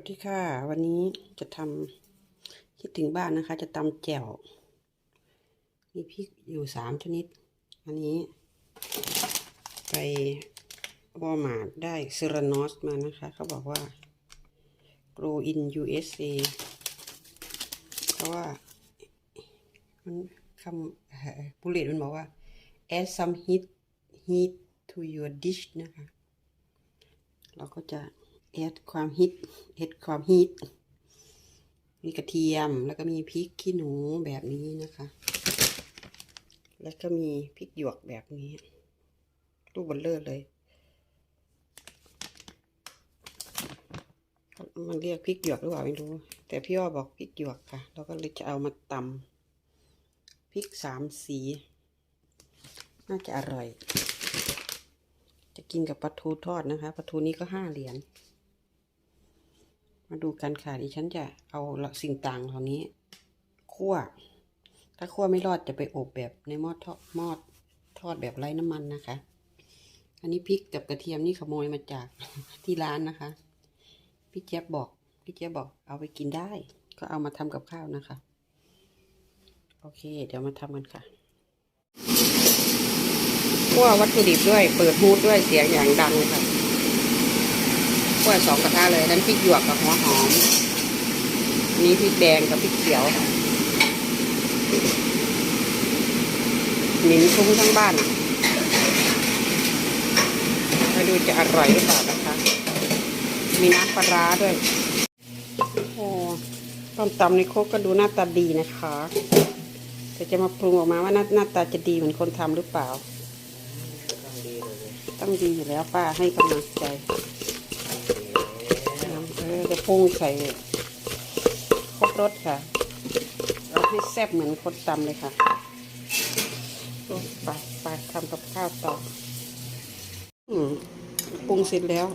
วัสดีค่ะ วันนี้จะทำคิดถึงบ้านนะคะ จะตำแจ่วมีพริกอยู่สามชนิด อันนี้ ไปวอลมาร์ได้เซรานอสมานะคะ เขาบอกว่า grow in USA เพราะว่ามันคำบุเลตมันบอกว่า add some heat heat to your dish นะคะ เราก็จะ แอดความฮิตเอดความฮิตมีกระเทียมแล้วก็มีพริกขี้หนูแบบนี้นะคะ แล้วก็มีพริกหยวกแบบนี้ลูกเบลเลอร์เลย มันเรียกพริกหยวกหรือเปล่าไม่รู้ แต่พี่อ้อบอกพริกหยวกค่ะ เราก็เลยจะเอามาตำพริกสามสี น่าจะอร่อย จะกินกับปลาทูทอดนะคะปลาทูนี้ก็ห้าเหรียญ มาดูกันค่ะดิฉันจะเอาสิ่งต่างเหล่านี้คั่ว ถ้าคั่วไม่รอดจะไปอบแบบในหม้อทอดหม้อทอดแบบไร้น้ำมันนะคะ อันนี้พริกกับกระเทียมนี่ขโมยมาจากที่ร้านนะคะ พี่เจี๊ยบบอกพี่เจี๊ยบบอกเอาไปกินได้ ก็เอามาทำกับข้าวนะคะ โอเค เดี๋ยวมาทำกันค่ะคั่ววัตถุดิบด้วย เปิดฮูดด้วยเสียงอย่างดังเลยค่ะ คั่วสองกระทะเลยนั้นพริกหยวกกับหัวหอมนี้พริกแดงกับพริกเขียวหนินคุ้งทั้งบ้านมาดูจะอร่อยหรือเปล่านะคะ มีน้ำปลาร้าด้วย โอ้ต้มตำในโคกก็ดูหน้าตาดีนะคะแต่จะมาปรุงออกมาว่าหน้าหน้าตาจะดีเหมือนคนทำหรือเปล่า ต้องดีอยู่แล้วป้าให้กำลังใจ เออจะปรุงใส่ครบรสค่ะเราให้แซ่บเหมือนคนตำเลยค่ะไปไปทำกับข้าวต่อปรุงเสร็จแล้ว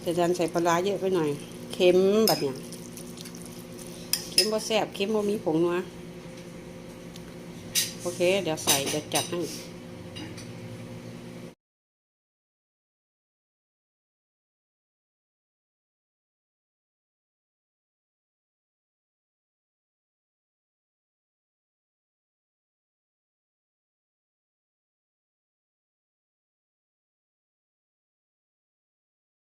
แต่ดันใส่ปลาร้าเยอะไปหน่อย เค็มแบบเนี้ยเค็มบ่แซ่บเค็มบ่มีผงนัวโอเค เดี๋ยวใส่เดี๋ยวจัดให้